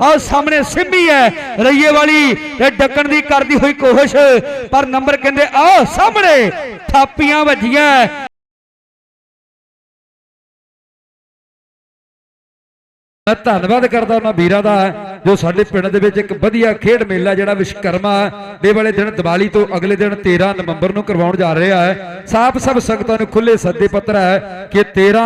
ਆਹ ਸਾਹਮਣੇ ਸਿੰਮੀ ਹੈ, ਰਈਏ ਵਾਲੀ ਤੇ ਡੱਕਣ ਦੀ ਕਰਦੀ ਹੋਈ ਕੋਸ਼ਿਸ਼, ਪਰ ਨੰਬਰ ਕਹਿੰਦੇ, ਆਹ ਸਾਹਮਣੇ ਥਾਪੀਆਂ ਵੱਜੀਆਂ। ਮੈਂ ਧੰਨਵਾਦ ਕਰਦਾ ਉਹਨਾਂ ਵੀਰਾਂ ਦਾ, ਜੋ ਸਾਡੇ ਪਿੰਡ ਦੇ ਵਿੱਚ ਇੱਕ ਵਧੀਆ ਖੇਡ ਮੇਲਾ ਜਿਹੜਾ ਵਿਸ਼ਕਰਮਾ ਦੇ ਵਾਲੇ ਦਿਨ ਦੀਵਾਲੀ ਤੋਂ ਅਗਲੇ ਦਿਨ 13 ਨਵੰਬਰ ਨੂੰ ਕਰਵਾਉਣ ਜਾ ਰਿਹਾ ਹੈ। ਸਾਫ਼ ਸਭ ਸੰਗਤਾਂ ਨੂੰ ਖੁੱਲੇ ਸੱਦੇ ਪੱਤਰ ਹੈ ਕਿ 13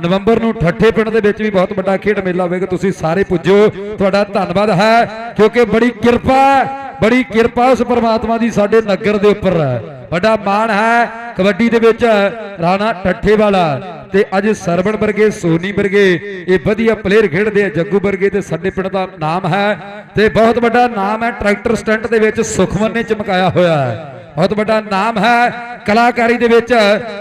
ਨਵੰਬਰ ਨੂੰ ਠੱਠੇ ਪਿੰਡ ਦੇ ਵਿੱਚ ਵੀ ਬਹੁਤ ਵੱਡਾ ਖੇਡ ਮੇਲਾ ਹੋਵੇਗਾ, ਤੁਸੀਂ ਸਾਰੇ ਪੁੱਜੋ। ਤੁਹਾਡਾ ਧੰਨਵਾਦ ਹੈ, ਕਿਉਂਕਿ ਬੜੀ ਕਿਰਪਾ ਬੜੀ ਕਿਰਪਾ ਉਸ ਪਰਮਾਤਮਾ ਦੀ ਸਾਡੇ ਨਗਰ ਦੇ ਉੱਪਰ ਹੈ। ਵੱਡਾ ਮਾਣ ਹੈ, ਕਬੱਡੀ ਦੇ ਵਿੱਚ ਰਾਣਾ ਠੱਠੇ ਵਾਲਾ। ਤੇ ਅੱਜ ਸਰਵਣ ਵਰਗੇ, ਸੋਨੀ ਵਰਗੇ, ਇਹ ਵਧੀਆ ਪਲੇਅਰ ਖੇਡਦੇ ਆ, ਜੱਗੂ ਵਰਗੇ ਤੇ ਸਾਡੇ ਪਿੰਡ ਦਾ ਨਾਮ ਹੈ ਤੇ ਬਹੁਤ ਵੱਡਾ ਨਾਮ ਹੈ, ਟਰੈਕਟਰ ਸਟੈਂਟ ਦੇ ਵਿੱਚ ਸੁਖਮਨ ਨੇ ਚਮਕਾਇਆ ਹੋਇਆ ਹੈ। ਬਹੁਤ ਵੱਡਾ ਨਾਮ ਹੈ। ਕਲਾਕਾਰੀ ਦੇ ਵਿੱਚ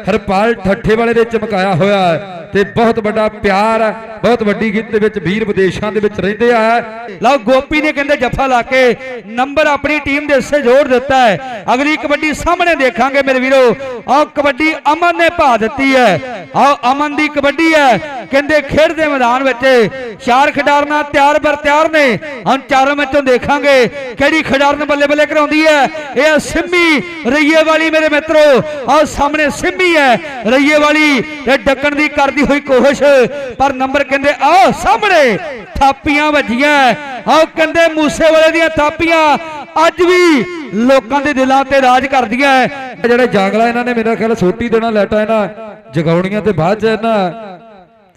ਹਰਪਾਲ ਠੱਠੇ ਵਾਲੇ ਦੇ ਚਮਕਾਇਆ ਹੋਇਆ ਹੈ ਤੇ ਬਹੁਤ ਵੱਡਾ ਪਿਆਰ ਬਹੁਤ ਵੱਡੀ ਗਿਣਤੀ ਦੇ ਵਿੱਚ ਵੀਰ ਵਿਦੇਸ਼ਾਂ ਦੇ ਵਿੱਚ ਰਹਿੰਦੇ ਆ। ਲਓ, ਗੋਪੀ ਨੇ ਕਹਿੰਦੇ ਜੱਫਾ ਲਾ ਕੇ ਨੰਬਰ ਆਪਣੀ ਟੀਮ ਦੇ ਹਿੱਸੇ ਜੋੜ ਦਿੱਤਾ ਹੈ। ਅਗਲੀ ਕਬੱਡੀ ਸਾਹਮਣੇ ਦੇਖਾਂਗੇ ਮੇਰੇ ਵੀਰੋ। ਆਹ ਕਬੱਡੀ ਅਮਨ ਨੇ ਭਾ ਦਿੱਤੀ ਹੈ। ਆਹ ਅਮਨ ਦੀ ਕਬੱਡੀ ਹੈ। ਕਹਿੰਦੇ ਖੇਡ ਦੇ ਮੈਦਾਨ ਵਿੱਚ ਚਾਰ ਖਿਡਾਰਨਾ ਤਿਆਰ ਬਰ ਤਿਆਰ ਨੇ। ਹੁਣ ਚਾਰਾਂ ਵਿੱਚੋਂ ਦੇਖਾਂਗੇ ਕਿਹੜੀ ਖਿਡਾਰਨ ਬੱਲੇ ਬੱਲੇ ਕਰਾਉਂਦੀ ਹੈ। ਇਹ ਸਿੰਮੀ ਰਈਏ ਵਾਲੀ ਮੇਰੇ ਮਿੱਤਰੋ। ਆਹ ਸਾਹਮਣੇ ਸਿੰਮੀ ਹੈ। ਰਈਏ ਵਾਲੀ ਤੇ ਡੱਕਣ ਦੀ ਕਰਦੀ ਹੋਈ ਕੋਸ਼ਿਸ਼, ਪਰ ਨੰਬਰ ਕਹਿੰਦੇ, ਆਹ ਸਾਹਮਣੇ ਥਾਪੀਆਂ ਵੱਜੀਆਂ। ਆਹ ਕਹਿੰਦੇ ਮੂਸੇ ਵਾਲੇ ਦੀਆਂ ਥਾਪੀਆਂ ਅੱਜ ਵੀ ਲੋਕਾਂ ਦੇ ਦਿਲਾਂ ਤੇ ਰਾਜ ਕਰਦੀਆਂ। ਜਿਹੜੇ ਜਾਂਗਲਾ ਇਹਨਾਂ ਨੇ, ਮੇਰਾ ਖਿਆਲ ਸੋਟੀ ਦੇਣਾ ਲੈਟਾ ਇਹਨਾਂ ਜਗਾਉਣੀਆਂ ਤੇ ਬਾਅਦ ਚ ਇਹਨਾਂ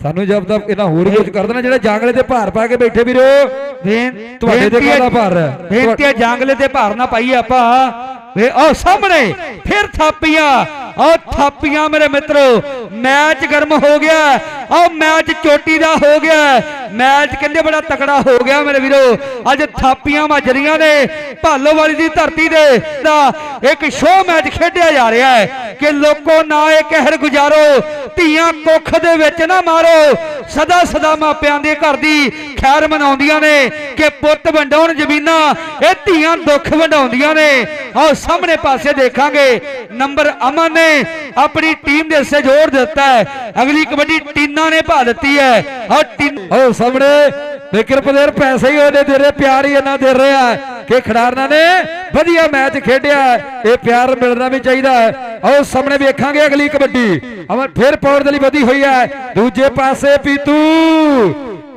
ਸਾਨੂੰ ਜਦ ਤੱਕ ਇਹਨਾਂ ਹੋਰ ਕੁਝ ਕਰ ਦੇਣਾ ਜਿਹੜੇ ਜਾਂਗਲੇ ਤੇ ਭਾਰ ਪਾ ਕੇ ਬੈਠੇ ਵੀਰੋ ਤੁਹਾਡੇ ਤੇ ਕਾਹਦਾ ਭਾਰ ਹੈ? ਬੇਨਤੀ ਹੈ ਜਾਂਗਲੇ ਤੇ ਭਾਰ ਨਾ ਪਾਈ ਆਪਾਂ ਵੇ ਉਹ ਸਾਹਮਣੇ, ਫਿਰ ਥਾਪੀਆਂ। ਉਹ ਥਾਪੀਆਂ ਮੇਰੇ ਮਿੱਤਰੋ, ਮੈਚ ਗਰਮ ਹੋ ਗਿਆ। ਉਹ ਮੈਚ ਚੋਟੀ ਦਾ ਹੋ ਗਿਆ। ਮੈਚ ਕਹਿੰਦੇ ਬੜਾ ਤਕੜਾ ਹੋ ਗਿਆ ਮੇਰੇ ਵੀਰੋ। ਅੱਜ ਥਾਪੀਆਂ ਵੱਜ ਨੇ, ਭਾਲੋਵਾਲੀ ਦੀ ਧਰਤੀ ਦੇ ਦਾ ਇੱਕ ਸ਼ੋਅ ਮੈਚ ਖੇਡਿਆ ਜਾ ਰਿਹਾ ਹੈ ਕਿ ਲੋਕੋ ਨਾ ਇਹ ਕਹਿਰ ਗੁਜ਼ਾਰੋ, ਧੀਆਂ ਕੁੱਖ ਦੇ ਵਿੱਚ ਨਾ ਮਾਰੋ। ਸਦਾ ਸਦਾ ਮਾਪਿਆਂ ਦੇ ਘਰ ਦੀ ਖੈਰ ਮਨਾਉਂਦੀਆਂ ਨੇ ਕਿ ਪੁੱਤ ਵੰਡਾਉਣ ਜ਼ਮੀਨਾਂ, ਇਹ ਧੀਆਂ ਦੁੱਖ ਵੰਡਾਉਂਦੀਆਂ ਨੇ। ਆਓ ਸਾਹਮਣੇ ਪਾਸੇ ਦੇਖਾਂਗੇ। ਨੰਬਰ ਅਮਨ ਨੇ ਆਪਣੀ ਟੀਮ ਦੇ ਹਿੱਸੇ ਜੋੜ ਦਿੱਤਾ ਹੈ। ਅਗਲੀ ਕਬੱਡੀ ਟੀਨਾ ਨੇ ਭਾ ਦਿੱਤੀ ਹੈ। ਆਹ ਟੀਨ ਉਹ ਸਾਹਮਣੇ। ਵਿਕਰ ਪਲੇਅਰ, ਪੈਸੇ ਹੀ ਉਹਦੇ ਦੇ ਰਹੇ, ਪਿਆਰ ਹੀ ਇਹਨਾਂ ਦੇ ਰਿਹਾ ਕਿ ਖਿਡਾਰਨਾਂ ਨੇ ਵਧੀਆ ਮੈਚ ਖੇਡਿਆ ਇਹ ਪਿਆਰ ਮਿਲਣਾ ਵੀ ਚਾਹੀਦਾ ਹੈ। ਆਓ ਸਾਹਮਣੇ ਵੇਖਾਂਗੇ ਅਗਲੀ ਕਬੱਡੀ। ਅਮਨ ਫਿਰ ਪੌੜ ਦੇ ਲਈ ਵਧੀ ਹੋਈ ਹੈ। ਦੂਜੇ ਪਾਸੇ ਪੀਤੂ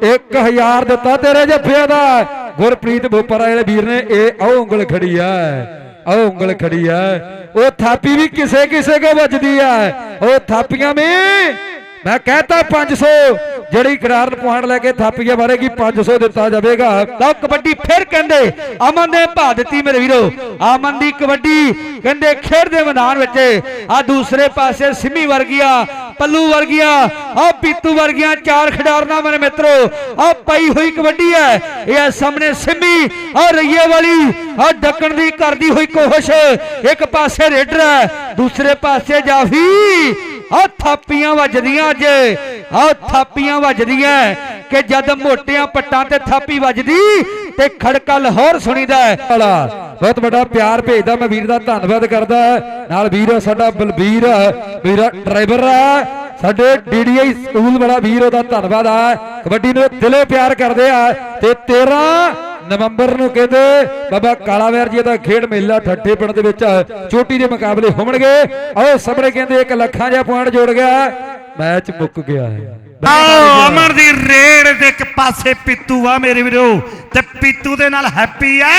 1000 ਦਿੱਤਾ ਤੇਰੇ ਜੱਫਿਆਂ ਦਾ। ਗੁਰਪ੍ਰੀਤ ਬੋਪਰਾ ਵਾਲੇ ਵੀਰ ਨੇ, ਇਹ ਆਹ ਉਂਗਲ ਖੜੀ ਹੈ। ਆਹ ਉਂਗਲ ਖੜੀ ਹੈ ਉਹ ਥਾਪੀ ਵੀ ਕਿਸੇ ਕਿਸੇ ਕੋ ਵੱਜਦੀ ਹੈ ਉਹ ਥਾਪੀਆਂ ਵੀ। ਮੈਂ ਕਹਤਾ 500 ਜਿਹੜੀ ਕਰਾਰ ਪੁਆਇੰਟ ਲੈ ਕੇ ਥਾਪੀਆ ਮਾਰੇਗੀ 500 ਦਿੱਤਾ ਜਾਵੇਗਾ। ਲਓ, ਕਬੱਡੀ ਫਿਰ ਕਹਿੰਦੇ, ਅਮਨ ਨੇ ਭਾ ਦਿੱਤੀ ਮੇਰੇ ਵੀਰੋ। ਅਮਨ ਦੀ ਕਬੱਡੀ ਕਹਿੰਦੇ ਖੇਡ ਦੇ ਮੈਦਾਨ ਵਿੱਚ। ਆ ਦੂਸਰੇ ਪਾਸੇ ਸਿਮੀ ਵਰਗੀਆਂ, ਪੱਲੂ ਵਰਗੀਆਂ, ਆ ਪੀਤੂ ਵਰਗੀਆਂ ਚਾਰ ਖਿਡਾਰਨਾ ਮੇਰੇ ਮਿੱਤਰੋ। ਆ ਪਈ ਹੋਈ ਕਬੱਡੀ ਹੈ। ਇਹ ਸਾਹਮਣੇ ਸਿੰਮੀ, ਆ ਰਈਏ ਵਾਲੀ, ਆ ਡੱਕਣ ਦੀ ਕਰਦੀ ਹੋਈ ਕੋਸ਼ਿਸ਼ ਇੱਕ ਪਾਸੇ ਰੇਡਰ ਹੈ, ਦੂਸਰੇ ਪਾਸੇ ਜਾਫੀ। ਆ ਥਾਪੀਆਂ ਵੱਜਦੀਆਂ ਅੱਜ। ਆ ਥਾਪੀਆਂ ਵੱਜਦੀਆਂ ਕਿ ਜਦ ਮੋਟਿਆਂ ਪੱਟਾਂ ਤੇ ਥਾਪੀ ਵੱਜਦੀ ਤੇ ਖੜਕਾ ਲਾਹੌਰ ਸੁਣੀਦਾ ਬਹੁਤ ਵੱਡਾ ਪਿਆਰ ਭੇਜਦਾ, ਮੈਂ ਵੀਰ ਦਾ ਧੰਨਵਾਦ ਕਰਦਾ ਨਾਲ ਵੀਰ ਸਾਡਾ ਬਲਬੀਰ, ਵੀਰ ਡਰਾਈਵਰ ਹੈ ਸਾਡੇ ਡੀਡੀਆਈ ਸਕੂਲ ਵਾਲਾ ਵੀਰ, ਉਹਦਾ ਧੰਨਵਾਦ ਆ। ਕਬੱਡੀ ਨੂੰ ਦਿਲੋਂ ਪਿਆਰ ਕਰਦੇ ਆ ਤੇ 13 ਨਵੰਬਰ ਨੂੰ ਕਹਿੰਦੇ, ਬਾਬਾ ਕਾਲਾਵੈਰ ਜੀ ਦਾ ਖੇਡ ਮੇਲਾ ਠੱਠੇ ਪਿੰਡ ਦੇ ਵਿੱਚ ਚੋਟੀ ਦੇ ਮੁਕਾਬਲੇ ਹੋਣਗੇ। ਆਓ ਸਾਹਮਣੇ ਕਹਿੰਦੇ, ਇੱਕ ਲੱਖਾਂ ਜਿਹਾ ਪੁਆਇੰਟ ਜੋੜ ਗਿਆ। ਮੈਚ ਮੁੱਕ ਗਿਆ ਹੈ। ਆਓ ਅਮਰ ਦੀ ਰੇਡ ਦੇ ਇੱਕ ਪਾਸੇ ਪੀਤੂ ਆ ਮੇਰੇ ਵੀਰੋ, ਤੇ ਪੀਤੂ ਦੇ ਨਾਲ ਹੈਪੀ ਆ।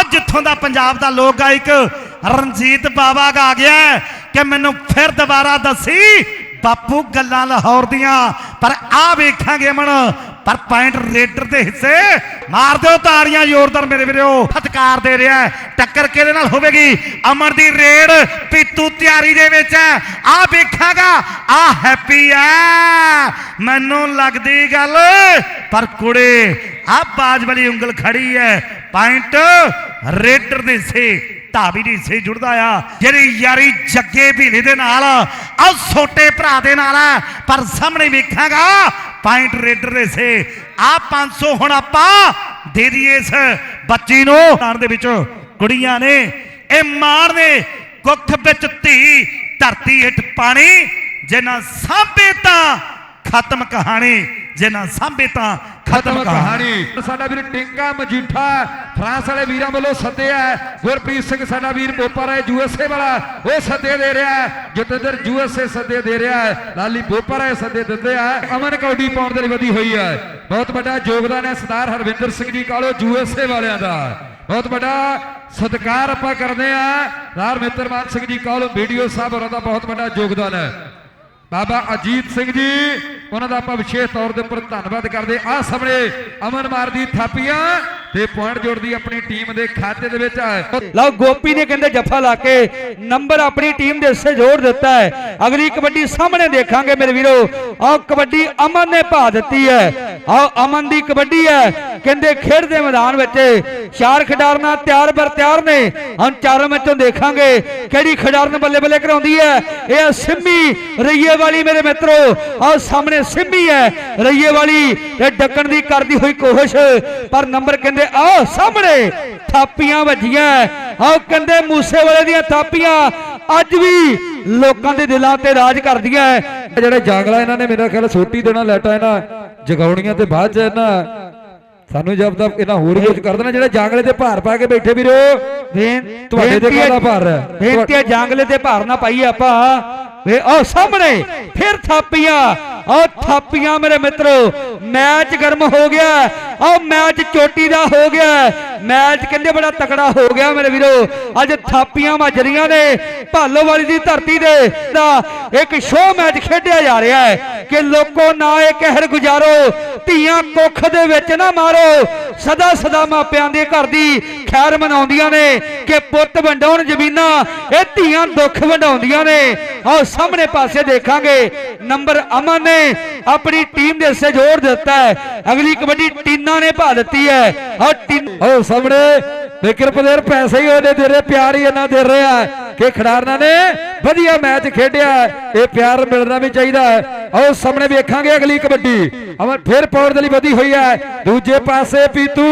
ਅੱਜ ਜਿੱਥੋਂ ਦਾ ਪੰਜਾਬ ਦਾ ਲੋਕ ਗਾਇਕ ਰਣਜੀਤ ਬਾਵਾ ਗਾ ਗਿਆ ਕਿ ਮੈਨੂੰ ਫਿਰ ਦੁਬਾਰਾ ਦੱਸੀ ਬਾਪੂ ਗੱਲਾਂ ਲਾਹੌਰ ਦੀਆਂ, ਪਰ ਆ ਵੇਖਾਂਗੇ ਅਮਨ, ਪਰ ਪੁਆਇੰਟ ਰੇਡਰ ਦੇ ਹਿੱਸੇ ਮਾਰ ਦਿਓ ਤਾੜੀਆਂ, ਜ਼ੋਰਦਾਰ ਮੇਰੇ ਵੀਰੋ ਫਤਕਾਰ ਦੇ ਰਿਹਾ ਟੱਕਰ ਕਿਹਦੇ ਨਾਲ ਹੋਵੇਗੀ? ਅਮਰ ਦੀ ਰੇਡ ਪੀਤੂ ਤਿਆਰੀ ਦੇ ਵਿੱਚ ਹੈ ਆ ਵੇਖਾਗਾ ਆ ਹੈਪੀ ਹੈ। ਮੈਨੂੰ ਲੱਗਦੀ ਗੱਲ, ਪਰ ਕੁੜੇ ਆ ਬਾਜ ਵਾਲੀ ਉਂਗਲ ਖੜੀ ਹੈ ਪੁਆਇੰਟ ਰੇਡਰ ਦੇ ਸੇ ਢਾਬੀ ਦੀ ਸੇ ਜੁੜਦਾ ਆ। ਜਿਹੜੀ ਯਾਰੀ ਜੱਗੇ ਭੀਲੇ ਦੇ ਨਾਲ ਆ ਛੋਟੇ ਭਰਾ ਦੇ ਨਾਲ ਆ। ਪਰ ਸਾਹਮਣੇ ਵੇਖਾਗਾ ਪੁਆਇੰਟ ਰੇਡਰ ਦੇ ਸੇ। ਆ 500 ਹੁਣ ਆਪਾਂ ਦੇ ਦਈਏ ਇਸ ਬੱਚੀ ਨੂੰ। ਨਾਲ ਦੇ ਵਿੱਚ ਕੁੜੀਆਂ ਨੇ, ਇਹ ਮਾਰ ਨੇ ਕੁੱਖ ਵਿੱਚ ਧੀ, ਧਰਤੀ ਹੇਠ ਪਾਣੀ, ਜਿਨ੍ਹਾਂ ਸਾਂਭੇ ਤਾਂ ਖਤਮ ਕਹਾਣੀ ਜੇ ਨਾ ਸਾਂਭੇ ਤਾਂ ਖਤਮ ਕਹਾਣੀ। ਸਾਡਾ ਵੀਰ ਟਿੰਕਾ ਮਜੀਠਾ ਫਰਾਂਸ ਵਾਲੇ ਵੀਰਾਂ ਵੱਲੋਂ ਸੱਦਿਆ। ਗੁਰਪ੍ਰੀਤ ਸਿੰਘ ਸਾਡਾ ਵੀਰ ਬੋਪਰ ਹੈ ਯੂਐਸਏ ਵਾਲਾ ਉਹ ਸੱਦੇ ਦੇ ਰਿਹਾ। ਜਤਿੰਦਰ ਯੂਐਸਏ ਸੱਦੇ ਦੇ ਰਿਹਾ ਲਾਲੀ ਬੋਪਰ ਹੈ ਸੱਦੇ ਦਿੰਦੇ ਆ। ਅਮਨ ਕੌਡੀ ਪਾਉਣ ਦੇ ਲਈ ਵਧੀ ਹੋਈ ਹੈ। ਬਹੁਤ ਵੱਡਾ ਯੋਗਦਾਨ ਹੈ ਸਰਦਾਰ ਹਰਵਿੰਦਰ ਸਿੰਘ ਜੀ ਕਾਲੋ ਯੂਐਸਏ ਵਾਲਿਆਂ ਦਾ। ਬਹੁਤ ਵੱਡਾ ਸਤਿਕਾਰ ਆਪਾਂ ਕਰਦੇ ਆ ਰਾਰ ਮਿੱਤਰ ਮਾਨ ਸਿੰਘ ਜੀ ਕਾਲੋ ਵੀਡੀਓ ਸਾਹਿਬ ਹੋਰਾਂ ਦਾ ਬਹੁਤ ਵੱਡਾ ਯੋਗਦਾਨ ਹੈ। ਬਾਬਾ ਅਜੀਤ ਸਿੰਘ ਜੀ, ਉਹਨਾਂ ਦਾ ਆਪਾਂ ਵਿਸ਼ੇਸ਼ ਤੌਰ ਦੇ ਉੱਪਰ ਧੰਨਵਾਦ ਕਰਦੇ ਆ ਸਾਹਮਣੇ ਅਮਨ ਮਾਰਦੀ ਥਾਪੀਆਂ ਤੇ ਪੁਆਇੰਟ ਜੋੜਦੀ ਆਪਣੀ ਟੀਮ ਦੇ ਖਾਤੇ ਦੇ ਵਿੱਚ ਲਓ, ਗੋਪੀ ਨੇ ਕਹਿੰਦੇ ਜੱਫਾ ਲਾ ਕੇ ਨੰਬਰ ਆਪਣੀ ਟੀਮ ਦੇ ਹਿੱਸੇ ਜੋੜ ਦਿੱਤਾ ਹੈ। ਅਗਲੀ ਕਬੱਡੀ ਸਾਹਮਣੇ ਦੇਖਾਂਗੇ ਮੇਰੇ ਵੀਰੋ। ਆਹ ਕਬੱਡੀ ਅਮਨ ਨੇ ਭਾ ਦਿੱਤੀ ਹੈ। ਆਹ ਅਮਨ ਦੀ ਕਬੱਡੀ ਹੈ। ਕਹਿੰਦੇ ਖੇਡ ਦੇ ਮੈਦਾਨ ਵਿੱਚ ਚਾਰ ਖਿਡਾਰਨਾ ਤਿਆਰ ਬਰ ਤਿਆਰ ਨੇ। ਹੁਣ ਚਾਰਾਂ ਵਿੱਚੋਂ ਦੇਖਾਂਗੇ ਕਿਹੜੀ ਖਿਡਾਰਨ ਬੱਲੇ ਬੱਲੇ ਕਰਾਉਂਦੀ ਹੈ। ਇਹ ਸਿੰਮੀ ਰਈਏ ਵਾਲੀ ਮੇਰੇ ਮਿੱਤਰੋ। ਆਹ ਸਾਹਮਣੇ ਸਿੰਮੀ ਹੈ। ਰਈਏ ਵਾਲੀ ਤੇ ਡੱਕਣ ਦੀ ਕਰਦੀ ਹੋਈ ਕੋਸ਼ਿਸ਼, ਪਰ ਨੰਬਰ ਕਹਿੰਦੇ ਆਹ ਸਾਹਮਣੇ ਥਾਪੀਆਂ ਵੱਜੀਆਂ। ਆਹ ਕਹਿੰਦੇ ਮੂਸੇ ਵਾਲੇ ਦੀਆਂ ਥਾਪੀਆਂ ਅੱਜ ਵੀ ਲੋਕਾਂ ਦੇ ਦਿਲਾਂ ਤੇ ਰਾਜ ਕਰਦੀਆਂ। ਹੈ ਜਿਹੜੇ ਜਾਂਗਲਾ, ਇਹਨਾਂ ਨੇ ਮੇਰਾ ਖਿਆਲ ਸੋਟੀ ਦੇਣਾ, ਲੈਟਾ ਇਹਨਾਂ ਜਗਾਉਣੀਆਂ ਤੇ ਬਾਅਦ ਚ ਇਹਨਾਂ ਸਾਨੂੰ ਜਦ ਤੱਕ ਇਹਨਾਂ ਹੋਰ ਕੁਝ ਕਰ ਦੇਣਾ ਜਿਹੜੇ ਜਾਂਗਲੇ ਤੇ ਭਾਰ ਪਾ ਕੇ ਬੈਠੇ ਵੀਰੋ ਤੁਹਾਡੇ ਤੇ ਕਾਹਦਾ ਭਾਰ ਹੈ? ਬੇਨਤੀ ਹੈ ਜਾਂਗਲੇ ਤੇ ਭਾਰ ਨਾ ਪਾਈਏ ਆਪਾਂ ਵੇ ਉਹ ਸਾਹਮਣੇ ਫਿਰ ਥਾਪੀਆਂ। ਉਹ ਥਾਪੀਆਂ ਮੇਰੇ ਮਿੱਤਰੋ, ਮੈਚ ਗਰਮ ਹੋ ਗਿਆ। ਉਹ ਮੈਚ ਚੋਟੀ ਦਾ ਹੋ ਗਿਆ। ਮੈਚ ਕਹਿੰਦੇ ਬੜਾ ਤਕੜਾ ਹੋ ਗਿਆ ਮੇਰੇ ਵੀਰੋ। ਅੱਜ ਥਾਪੀਆਂ ਵੱਜ ਰਹੀਆਂ ਨੇ, ਭਾਲੋ ਵਾਲੀ ਦੀ ਧਰਤੀ ਦੇ ਦਾ ਇੱਕ ਸ਼ੋਅ ਮੈਚ ਖੇਡਿਆ ਜਾ ਰਿਹਾ ਹੈ ਕਿ ਲੋਕੋ ਨਾ ਇਹ ਕਹਿਰ ਗੁਜ਼ਾਰੋ, ਧੀਆਂ ਕੁੱਖ ਦੇ ਵਿੱਚ ਨਾ ਮਾਰੋ। ਸਦਾ ਸਦਾ ਮਾਪਿਆਂ ਦੇ ਘਰ ਦੀ ਖੈਰ ਮਨਾਉਂਦੀਆਂ ਨੇ। ਕਿ ਪੁੱਤ ਵੰਡਾਉਣ ਜ਼ਮੀਨਾਂ, ਇਹ ਧੀਆਂ ਦੁੱਖ ਵੰਡਾਉਂਦੀਆਂ ਨੇ। ਆਓ ਸਾਹਮਣੇ ਪਾਸੇ ਦੇਖਾਂਗੇ, ਨੰਬਰ ਅਮਨ ਨੇ ਆਪਣੀ ਟੀਮ ਦੇ ਹਿੱਸੇ ਜੋੜ ਦਿੱਤਾ ਹੈ। ਅਗਲੀ ਕਬੱਡੀ ਟੀਨਾ ਨੇ ਭਾ ਦਿੱਤੀ ਹੈ। ਆਹ ਟੀਨ ਉਹ ਸਾਹਮਣੇ ਵਿਕਰ ਪਲੇਅਰ ਪੈਸੇ ਹੀ ਉਹਦੇ ਦੇ ਰਹੇ, ਪਿਆਰ ਹੀ ਇਹਨਾਂ ਦੇ ਰਿਹਾ ਕਿ ਖਿਡਾਰਨਾਂ ਨੇ ਵਧੀਆ ਮੈਚ ਖੇਡਿਆ ਇਹ ਪਿਆਰ ਮਿਲਣਾ ਵੀ ਚਾਹੀਦਾ ਹੈ। ਆਓ ਸਾਹਮਣੇ ਵੇਖਾਂਗੇ ਅਗਲੀ ਕਬੱਡੀ। ਅਮਨ ਫਿਰ ਪਾਉਣ ਦੇ ਲਈ ਵਧੀ ਹੋਈ ਹੈ। ਦੂਜੇ ਪਾਸੇ ਪੀਤੂ।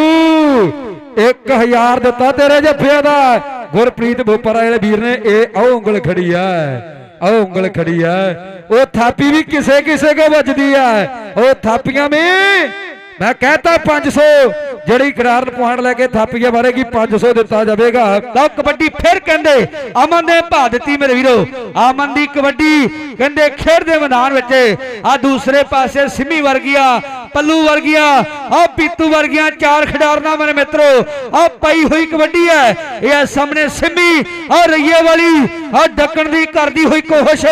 1000 ਦਿੱਤਾ, ਤੇਰੇ ਜੱਫੇ ਦਾ ਗੁਰਪ੍ਰੀਤ ਬੋਪਰਾ ਵਾਲੇ ਵੀਰ ਨੇ, ਇਹ ਆਹ ਉਂਗਲ ਖੜੀ ਹੈ। ਆਹ ਉਂਗਲ ਖੜੀ ਹੈ। ਉਹ ਥਾਪੀ ਵੀ ਕਿਸੇ ਕਿਸੇ ਕੋ ਵੱਜਦੀ ਹੈ। ਉਹ ਥਾਪੀਆਂ ਵੀ, ਮੈਂ ਕਹਤਾ 500 ਜਿਹੜੀ ਕਰਾਰ ਪੁਆਇੰਟ ਲੈ ਕੇ ਥਾਪੀਆਂ ਮਾਰੇਗੀ 500 ਦਿੱਤਾ ਜਾਵੇਗਾ। ਲਓ ਕਬੱਡੀ ਫਿਰ ਕਹਿੰਦੇ, ਅਮਨ ਨੇ ਭਾ ਦਿੱਤੀ ਮੇਰੇ ਵੀਰੋ। ਅਮਨ ਦੀ ਕਬੱਡੀ ਕਹਿੰਦੇ ਖੇਡ ਦੇ ਮੈਦਾਨ ਵਿੱਚ। ਆ ਦੂਸਰੇ ਪਾਸੇ ਸਿੰਮੀ ਵਰਗੀਆਂ, ਪੱਲੂ ਵਰਗੀਆਂ ਆ ਪੀਤੂ ਵਰਗੀਆਂ ਚਾਰ ਖਿਡਾਰਨਾ ਮੇਰੇ ਮਿੱਤਰੋ ਆ ਪਈ ਹੋਈ ਕਬੱਡੀ ਹੈ। ਇਹ ਸਾਹਮਣੇ ਸਿੰਮੀ ਆ ਰਈਏ ਵਾਲੀ ਆ ਡੱਕਣ ਦੀ ਕਰਦੀ ਹੋਈ ਕੋਸ਼ਿਸ਼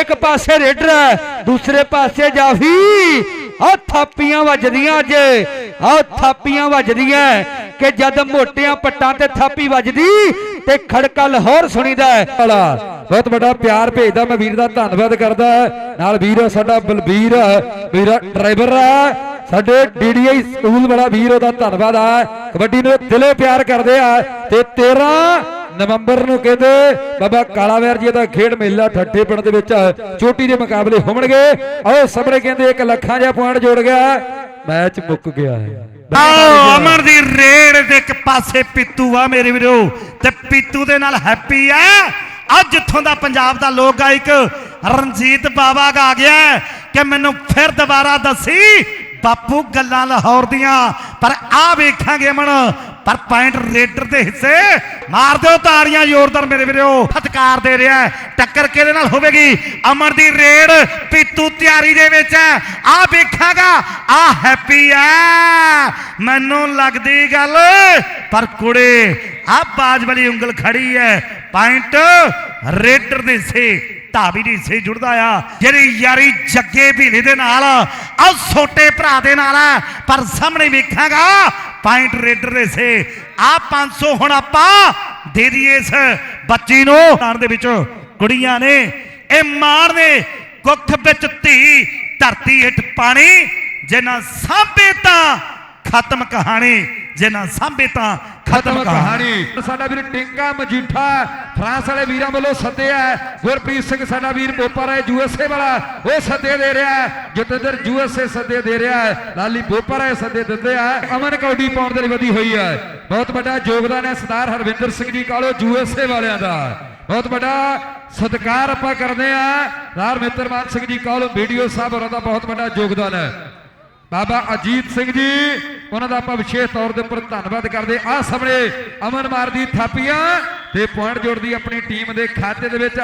ਇੱਕ ਪਾਸੇ ਰੇਡਰ ਹੈ, ਦੂਸਰੇ ਪਾਸੇ ਜਾਫੀ। ਆ ਥਾਪੀਆਂ ਵੱਜਦੀਆਂ ਅੱਜ। ਆ ਥਾਪੀਆਂ ਵੱਜਦੀਆਂ ਕਿ ਜਦ ਮੋਟਿਆਂ ਪੱਟਾਂ ਤੇ ਥਾਪੀ ਵੱਜਦੀ ਤੇ ਖੜਕਾ ਲਾਹੌਰ ਸੁਣੀਦਾ ਬਹੁਤ ਵੱਡਾ ਪਿਆਰ ਭੇਜਦਾ, ਮੈਂ ਵੀਰ ਦਾ ਧੰਨਵਾਦ ਕਰਦਾ ਨਾਲ ਵੀਰ ਸਾਡਾ ਬਲਬੀਰ ਵੀਰ ਡਰਾਈਵਰ ਆ। ਸਾਡੇ ਡੀਡੀਆਈ ਸਕੂਲ ਵਾਲਾ ਵੀਰ, ਉਹਦਾ ਧੰਨਵਾਦ ਆ। ਕਬੱਡੀ ਨੂੰ ਦਿਲੋਂ ਪਿਆਰ ਕਰਦੇ ਆ। ਤੇ 13 ਨਵੰਬਰ ਨੂੰ ਕਹਿੰਦੇ, ਬਾਬਾ ਕਾਲਾਵੈਰ ਜੀ ਦਾ ਖੇਡ ਮੇਲਾ ਠੱਠੇ ਪਿੰਡ ਦੇ ਵਿੱਚ ਚੋਟੀ ਦੇ ਮੁਕਾਬਲੇ ਹੋਣਗੇ। ਆਓ ਸਾਹਮਣੇ ਕਹਿੰਦੇ, ਇੱਕ ਲੱਖਾਂ ਜਿਹਾ ਪੁਆਇੰਟ ਜੋੜ ਗਿਆ। ਮੈਚ ਮੁੱਕ ਗਿਆ ਹੈ। ਆਓ ਅਮਰ ਦੀ ਰੇਡ ਦੇ ਇੱਕ ਪਾਸੇ ਪੀਤੂ ਆ ਮੇਰੇ ਵੀਰੋ, ਤੇ ਪੀਤੂ ਦੇ ਨਾਲ ਹੈਪੀ ਆ। ਅੱਜ ਜਿੱਥੋਂ ਦਾ ਪੰਜਾਬ ਦਾ ਲੋਕ ਗਾਇਕ ਰਣਜੀਤ ਬਾਵਾ ਆ ਗਿਆ ਕਿ ਮੈਨੂੰ ਫਿਰ ਦੁਬਾਰਾ ਦੱਸੀ, ਬਾਪੂ ਗੱਲਾਂ ਲਾਹੌਰ ਦੀਆਂ, ਪਰ ਆ ਵੇਖਾਂਗੇ ਅਮਨ ਪਰ ਪੁਆਇੰਟ ਰੇਡਰ ਦੇ ਹਿੱਸੇ ਮਾਰ ਦਿਓ ਤਾੜੀਆਂ, ਜ਼ੋਰਦਾਰ ਮੇਰੇ ਵੀਰੋ। ਫਤਕਾਰ ਦੇ ਰਿਹਾ ਟੱਕਰ ਕਿਹਦੇ ਨਾਲ ਹੋਵੇਗੀ? ਅਮਰ ਦੀ ਰੇਡ ਪੀਤੂ ਤਿਆਰੀ ਦੇ ਵਿੱਚ ਹੈ। ਆ ਵੇਖਾਂਗਾ ਆ ਹੈਪੀ ਹੈ। ਮੈਨੂੰ ਲੱਗਦੀ ਗੱਲ, ਪਰ ਕੁੜੇ ਆ ਬਾਜ ਵਾਲੀ ਉਂਗਲ ਖੜੀ ਹੈ। ਪੁਆਇੰਟ ਰੇਡਰ ਦੇ ਸੇ ਧਾਬੀ ਦੀ ਸੇ ਜੁੜਦਾ ਆ। ਜਿਹੜੀ ਯਾਰੀ ਜੱਗੇ ਭੀਲੇ ਦੇ ਨਾਲ ਆ ਛੋਟੇ ਭਰਾ ਦੇ ਨਾਲ ਹੈ। ਪਰ ਸਾਹਮਣੇ ਵੇਖਾਂਗਾ ਪੁਆਇੰਟ ਰੇਡਰ ਦੇ ਆ 500 ਹੁਣ ਆਪਾਂ ਦੇ ਦਈਏ ਇਸ ਬੱਚੀ ਨੂੰ। ਨਾਲ ਦੇ ਵਿੱਚ ਕੁੜੀਆਂ ਨੇ, ਇਹ ਮਾਰ ਨੇ ਕੁੱਖ ਵਿੱਚ ਧੀ, ਧਰਤੀ ਹੇਠ ਪਾਣੀ ਜੇ ਨਾ ਸਾਂਭੇ ਤਾਂ ਖਤਮ ਕਹਾਣੀ। ਜੇ ਨਾ ਸਾਂਭੇ ਤਾਂ ਖਤਮ ਕਹਾਣੀ। ਸਾਡਾ ਵੀਰ ਟਿੰਕਾ ਮਜੀਠਾ ਫਰਾਂਸ ਵਾਲੇ ਵੀਰਾਂ ਵੱਲੋਂ ਸੱਦਿਆ। ਗੁਰਪ੍ਰੀਤ ਸਿੰਘ ਸਾਡਾ ਵੀਰ ਬੋਪਰ ਹੈ ਯੂਐਸਏ ਵਾਲਾ ਉਹ ਸੱਦੇ ਦੇ ਰਿਹਾ ਹੈ। ਜਤਿੰਦਰ ਯੂਐਸਏ ਸੱਦੇ ਦੇ ਰਿਹਾ ਹੈ। ਲਾਲੀ ਬੋਪਰ ਹੈ ਸੱਦੇ ਦਿੰਦੇ ਆ। ਅਮਨ ਕੌਡੀ ਪਾਉਣ ਦੇ ਲਈ ਵਧੀ ਹੋਈ ਹੈ। ਬਹੁਤ ਵੱਡਾ ਯੋਗਦਾਨ ਹੈ ਸਰਦਾਰ ਹਰਵਿੰਦਰ ਸਿੰਘ ਜੀ ਕਾਲੋ ਯੂਐਸਏ ਵਾਲਿਆਂ ਦਾ। ਬਹੁਤ ਵੱਡਾ ਸਤਿਕਾਰ ਆਪਾਂ ਕਰਦੇ ਆ ਰਾਰ ਮਿੱਤਰ ਮਾਨ ਸਿੰਘ ਜੀ ਕਾਲੋ ਵੀਡੀਓ ਸਾਹਿਬ ਹੋਰਾਂ ਦਾ ਬਹੁਤ ਵੱਡਾ ਯੋਗਦਾਨ ਹੈ। ਬਾਬਾ ਅਜੀਤ ਸਿੰਘ ਜੀ ਉਹਨਾਂ ਦਾ ਆਪਾਂ ਵਿਸ਼ੇਸ਼ ਤੌਰ ਦੇ ਉੱਪਰ ਧੰਨਵਾਦ ਕਰਦੇ ਆ ਸਾਹਮਣੇ ਅਮਨ ਮਾਰਦੀ ਥਾਪੀਆਂ ਤੇ ਪੁਆਇੰਟ ਜੋੜਦੀ ਆਪਣੀ ਟੀਮ ਦੇ ਖਾਤੇ ਦੇ ਵਿੱਚ।